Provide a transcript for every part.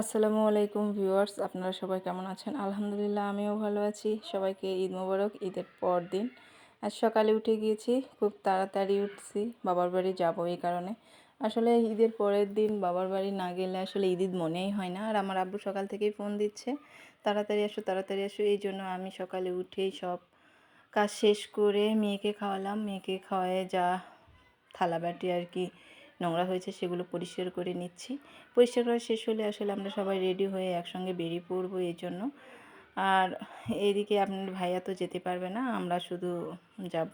আসসালামু আলাইকুম ভিউয়ার্স, আপনারা সবাই কেমন আছেন? আলহামদুলিল্লাহ, আমিও ভালো আছি। সবাইকে ঈদ মোবারক, ঈদের পর দিন আজ সকালে উঠে গিয়েছি, খুব তাড়াতাড়ি উঠছি, বাবার বাড়ি যাব এই কারণে। আসলে ঈদের পরের দিন বাবার বাড়ি না গেলে আসলে ঈদ ঈদ মনেই হয় না। আর আমার আব্বু সকাল থেকেই ফোন দিচ্ছে, তাড়াতাড়ি আসো তাড়াতাড়ি আসো। এই জন্য আমি সকালে উঠেই সব কাজ শেষ করে মেয়েকে খাওয়ালাম। মেয়েকে খাওয়ায় যা থালা বাটি আর কি নোংরা হয়েছে সেগুলো পরিষ্কার করে নিচ্ছি। পরিষ্কার করা শেষ হলে আসলে আমরা সবাই রেডি হয়ে একসঙ্গে বেরিয়ে পড়ব এই জন্য। আর এইদিকে আপনার ভাইয়া তো যেতে পারবে না, আমরা শুধু যাব।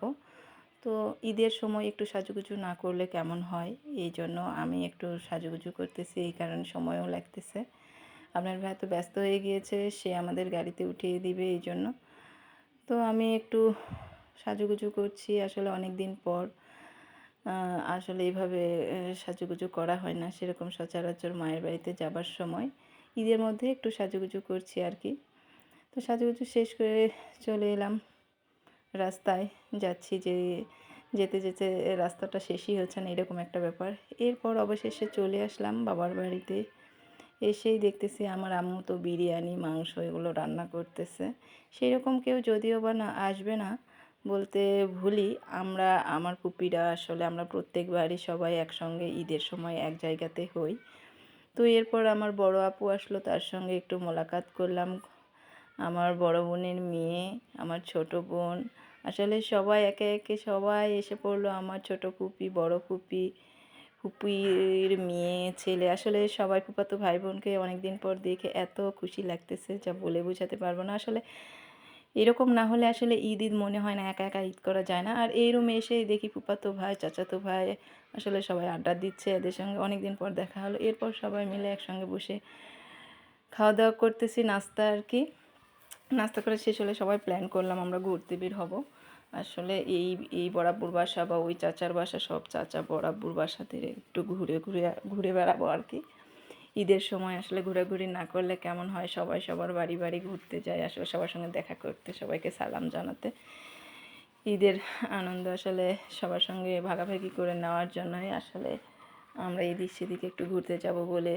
তো ঈদের সময় একটু সাজুগুজু না করলে কেমন হয়? এই জন্য আমি একটু সাজুগুজু করতেছি, এই কারণে সময়ও লাগতেছে। আপনার ভাই তো ব্যস্ত হয়ে গিয়েছে, সে আমাদের গাড়িতে উঠিয়ে দিবে এই জন্য। তো আমি একটু সাজুগুজু করছি আসলে অনেক দিন পর। আসলে এইভাবে সাজুগুজু করা হয় না। সেরকম সচরাচর মায়ের বাড়িতে যাবার সময় ঈদের মধ্যে একটু সাজুগুজু করছি আর কি তো সাজুগুজু শেষ করে চলে এলাম রাস্তায়। যাচ্ছি যে, যেতে যেতে রাস্তাটা শেষই হচ্ছে না, এরকম একটা ব্যাপার। এরপর অবশেষে চলে আসলাম বাবার বাড়িতে। এসেই দেখতেছি আমার আম্মু তো বিরিয়ানি, মাংস এগুলো রান্না করতেছে। সেই রকম কেউ যদিও বা না, আসবে না। বলতে ভুলি, আমরা, আমার পুপিরা আসলে আমরা প্রত্যেকবারই সবাই একসঙ্গে ঈদের সময় এক জায়গাতে হই। তো এরপর আমার বড় আপু আসলো, তার সঙ্গে একটু মোলাকাত করলাম। আমার বড় বোনের মেয়ে, আমার ছোট বোন, আসলে সবাই একে একে সবাই এসে পড়ল। আমার ছোট ফুপি, বড় ফুপি, ফুপির মেয়ে, ছেলে, আসলে সবাই ফুপাতো ভাই বোনকে অনেকদিন পর দেখে এত খুশি লাগতেছে, যা বলে বোঝাতে পারব না। আসলে এরকম না হলে আসলে ঈদ ঈদ মনে হয় না একা একা ঈদ করা যায় না। আর এই রুমে এসে দেখি ফুপাতো ভাই, চাচাতো ভাই আসলে সবাই আড্ডা দিচ্ছে, এদের সঙ্গে অনেক দিন পর দেখা হলো। এরপর সবাই মিলে একসঙ্গে বসে খাওয়া দাওয়া করতেছি, নাস্তা আর কি। নাস্তা করে শেষ হলে সবাই প্ল্যান করলাম আমরা ঘুরতে বের হব। আসলে এই এই বরাবুর বাসা বা ওই চাচার বাসা সব চাচা বরাবুর বাসাতে একটু ঘুরে ঘুরে ঘুরে বেড়াবো আর কি। ঈদের সময় আসলে ঘোরাঘুরি না করলে কেমন হয়? সবাই সবার বাড়ি বাড়ি ঘুরতে যায়, আসলে সবার সঙ্গে দেখা করতে, সবাইকে সালাম জানাতে। ঈদের আনন্দ আসলে সবার সঙ্গে ভাগাভাগি করে নেওয়ার জন্যই আসলে আমরা এদিক সেদিকে একটু ঘুরতে যাব বলে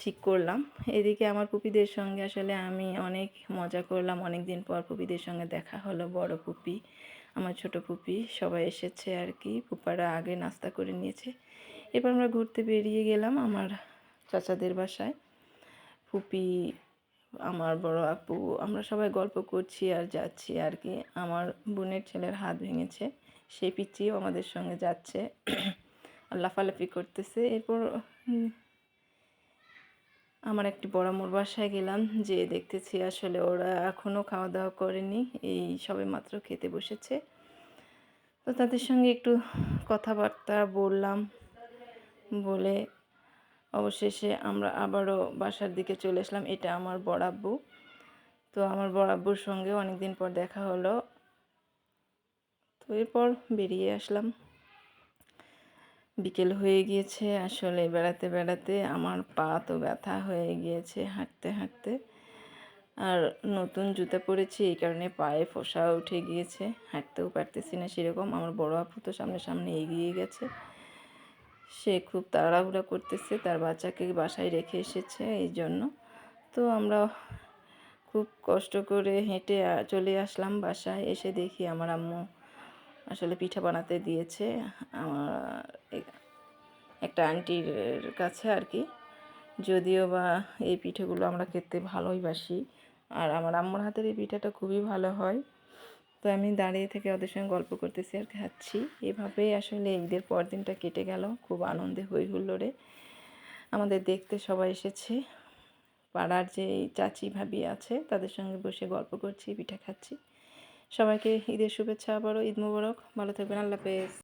ঠিক করলাম। এদিকে আমার পুপিদের সঙ্গে আসলে আমি অনেক মজা করলাম। অনেক দিন পর পুপিদের সঙ্গে দেখা হলো, বড় পুপি, আমার ছোট পুপি, সবাই এসেছে আর কি। পুপারা আগে নাস্তা করে নিয়েছে। এরপর আমরা ঘুরতে বেরিয়ে গেলাম আমার চাচাদের বাসায়। ফুপি, আমার বড় আপু, আমরা সবাই গল্প করছি আর যাচ্ছি আর কি। আমার বোনের ছেলের হাত ভেঙেছে সেই পিচিও আমাদের সঙ্গে যাচ্ছে। আর লাফালাফি করতেছে। এরপর আমার একটি বড় মোর বাসায় গেলাম, যে দেখতেছি আসলে ওরা এখনও খাওয়া দাওয়া করেনি। এই সবে মাত্র খেতে বসেছে। তো তাদের সঙ্গে একটু কথাবার্তা বললাম। বলে অবশেষে আমরা আবারও বাসার দিকে চলে আসলাম। এটা আমার বড়াব্বু তো আমার বড়াব্বুর সঙ্গে অনেক দিন পর দেখা হলো। তো এরপর বেরিয়ে আসলাম। বিকেল হয়ে গিয়েছে, আসলে বেড়াতে বেড়াতে আমার পা তো ব্যথা হয়ে গিয়েছে হাঁটতে হাঁটতে। আর নতুন জুতা পরেছি, এই কারণে পায়ে ফোসা উঠে গিয়েছে। হাঁটতেও পারতেছি না সেরকম। আমার বড় আপু তো সামনে সামনে এগিয়ে গেছে। সে খুব তাড়াহুড়া করতেছে, তার বাচ্চাকে বাসায় রেখে এসেছে এই জন্য তো আমরা খুব কষ্ট করে হেঁটে চলে আসলাম বাসায়। এসে দেখি আমার আম্মু আসলে পিঠা বানাতে দিয়েছে। আমার একটা আন্টির কাছে আর কি। যদিও বা এই পিঠেগুলো আমরা খেতে ভালোই বাসি। আর আমার আম্মুর হাতের এই পিঠাটা খুবই ভালো হয়। তো আমি দাঁড়িয়ে থেকে ওদের সঙ্গে গল্প করতেছি আর খাচ্ছি। এভাবেই আসলে ঈদের পর দিনটা কেটে গেল। খুব আনন্দে হই হুল্লোড়ে। আমাদের দেখতে সবাই এসেছে। পাড়ার যে চাচি ভাবি আছে, তাদের সঙ্গে বসে গল্প করছি, পিঠা খাচ্ছি। সবাইকে ঈদের শুভেচ্ছা, আবারও ঈদ মুবারক। ভালো থাকবেন, আল্লাহ হাফেজ।